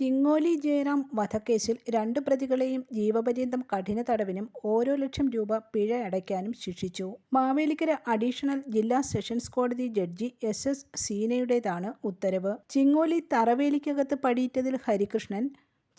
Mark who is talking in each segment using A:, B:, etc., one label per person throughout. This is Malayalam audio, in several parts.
A: ചിങ്ങോലി ജയറാം വധക്കേസിൽ രണ്ട് പ്രതികളെയും ജീവപര്യന്തം കഠിന തടവിനും ഓരോ ലക്ഷം രൂപ പിഴ അടയ്ക്കാനും ശിക്ഷിച്ചു. മാവേലിക്കര അഡീഷണൽ ജില്ലാ സെഷൻസ് കോടതി ജഡ്ജി എസ് എസ് സീനയുടേതാണ് ഉത്തരവ്. ചിങ്ങോലി തറവേലിക്കകത്ത് പടിയിട്ടതിൽ ഹരികൃഷ്ണൻ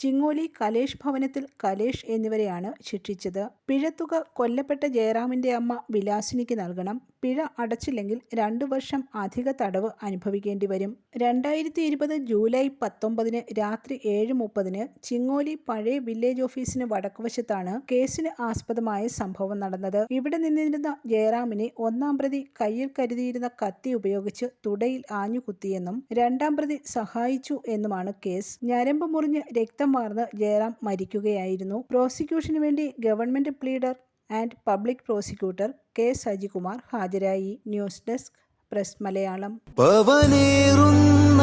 A: ചിങ്ങോലി കലേഷ് ഭവനത്തിൽ കലേഷ് എന്നിവരെയാണ് ശിക്ഷിച്ചത്. പിഴത്തുക കൊല്ലപ്പെട്ട ജയറാമിന്റെ അമ്മ വിലാസിനിക്ക് നൽകണം. പിഴ അടച്ചില്ലെങ്കിൽ രണ്ടു വർഷം അധിക തടവ് അനുഭവിക്കേണ്ടി വരും. രണ്ടായിരത്തി ഇരുപത് ജൂലൈ പത്തൊമ്പതിന് രാത്രി ഏഴ് മുപ്പതിന് ചിങ്ങോലി പഴയ വില്ലേജ് ഓഫീസിന് വടക്കുവശത്താണ് കേസിന് ആസ്പദമായ സംഭവം നടന്നത്. ഇവിടെ നിന്നിരുന്ന ജയറാമിനെ ഒന്നാം പ്രതി കയ്യിൽ കരുതിയിരുന്ന കത്തി ഉപയോഗിച്ച് തുടയിൽ ആഞ്ഞുകുത്തിയെന്നും രണ്ടാം പ്രതി സഹായിച്ചു എന്നുമാണ് കേസ്. ഞരമ്പ് മുറിഞ്ഞ് രക്തം വാർന്ന് ജയറാം മരിക്കുകയായിരുന്നു. പ്രോസിക്യൂഷന് വേണ്ടി government pleader and public prosecutor K Sajikumar ഹാജരായി. News desk press Malayalam.
B: പവനേറുന്ന